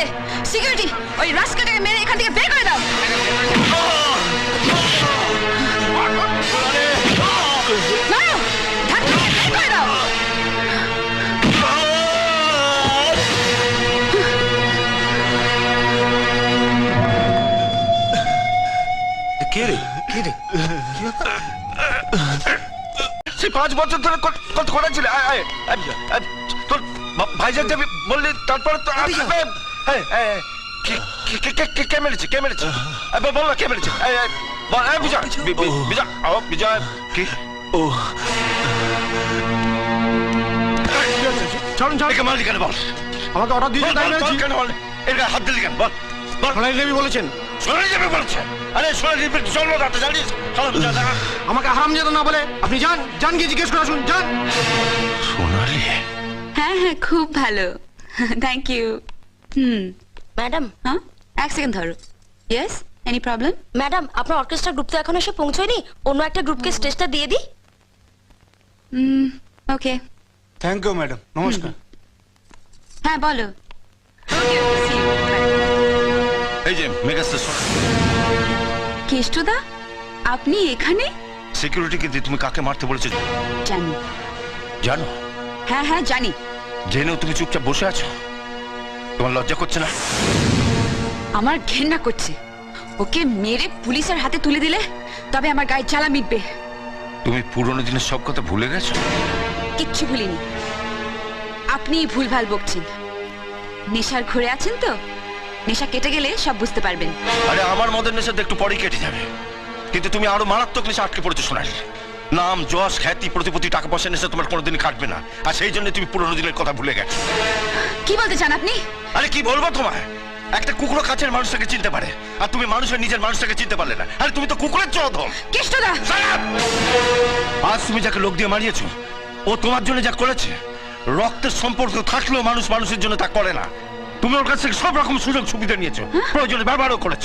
এখানে সিকিউরিটি ওই রাস্কেলটাকে মেরে এখান থেকে বের করে দাও। কে কে রে? সেই পাঁচ বছর ধরে কত- করেছিল? তোর ভাইজান যাবি বললি তারপরে তো আয়, কে- কে- কে- কে- কে- কে মেরেছে কে মেরেছে? বল না কে মেরেছে? বিজয় বিজয় ও বিজয় কি? ও। ছাড়ুন ছাড়ুন একে মারলি কেন বল? আমাকে অর্ডার বল, দিয়েছে তাই বল, বল, মেরেছি কেন বল? এর গায়ে হাত দিলি কেন বল? বল। সোনালি দেবী বলেছেন। সোনালি আরে সোনালি দেবী চলো রাতে জানিস আমাকে হারাম যেত না বলে আপনি যান যান গিয়ে জিজ্ঞেস করে আসুন যান। সোনালি। হ্যাঁ হ্যাঁ খুব ভালো। থ্যাংক ইউ হুম ম্যাডাম হ্যাঁ এক সেকেন্ড ধরো ইয়েস এনি প্রবলেম ম্যাডাম আপনার অর্কেস্ট্রা গ্রুপ তো এখন এসে পৌঁছয়নি? অন্য একটা গ্রুপকে স্টেজটা দিয়ে দিই? হুম ওকে থ্যাংক ইউ ম্যাডাম নমস্কার হ্যাঁ বলো. এই যে মেগাস্টার কেষ্টদা আপনি এখানে? সিকিউরিটিকে দিয়ে তুমি কাকে মারতে বলেছ? জানি। জানো? হ্যাঁ হ্যাঁ জানি। জেনেও তুমি চুপচাপ বসে আছো? তোমার লজ্জা করছে না? আমার ঘেন্না করছে। ওকে মেরে পুলিশের হাতে তুলে দিলে তবে আমার গায়ে জ্বালা মিটবে। তুমি পুরনো দিনের সব কথা ভুলে গেছো? কিচ্ছু ভুলিনি। আপনি ভুলভাল বকছেন। নেশার ঘুরে আছেন তো? নেশা কেটে গেলে সব বুঝতে পারবেন। আরে আমার মদের নেশা তো একটু পরেই কেটে যাবে। কিন্তু তুমি আরও মারাত্মক নেশা আটকে পড়েছো সোনালি নাম যশ খ্যাতি প্রতিপত্তি টাকা পয়সা নেশা তোমার কোনোদিনই কাটবে না। আর সেই জন্য তুমি পুরনো দিনের কথা ভুলে গেছো। কি বলতে চান আপনি? আরে কি বলব তোমায়? একটা কুকুরও কাছের মানুষটাকে চিনতে পারে আর তুমি মানুষের নিজের মানুষটাকে চিনতে পারলে না। আরে তুমি তো কুকুরের Shut up! আজ তুমি যাকে লোক দিয়ে মারিয়েছো ও তোমার জন্য যা করেছে রক্তের সম্পর্ক থাকলেও মানুষ মানুষের জন্য তা করে না। তুমি ওর কাছ থেকে সব রকম সুযোগ সুবিধা নিয়েছো প্রয়োজনে ব্যবহারও করেছ।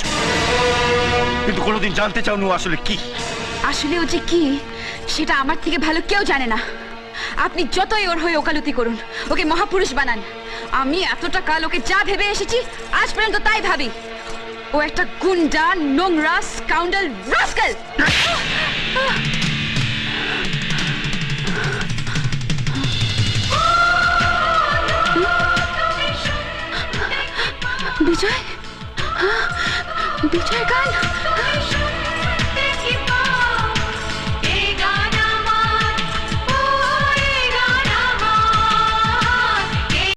কিন্তু কোনোদিন জানতে চাওনি ও আসলে কি? আসলে ও যে কি সেটা আমার থেকে ভালো কেউ জানে না। আপনি যতই ওর হয়ে ওকালতি করুন, ওকে মহাপুরুষ বানান। আমি এতটা কাল ওকে যা ভেবে এসেছি, আজ পর্যন্ত তাই ভাবি। ও একটা গুন্ডা, নোংরা স্কাউন্ডাল রাস্কাল বিজয়? বিজয় গান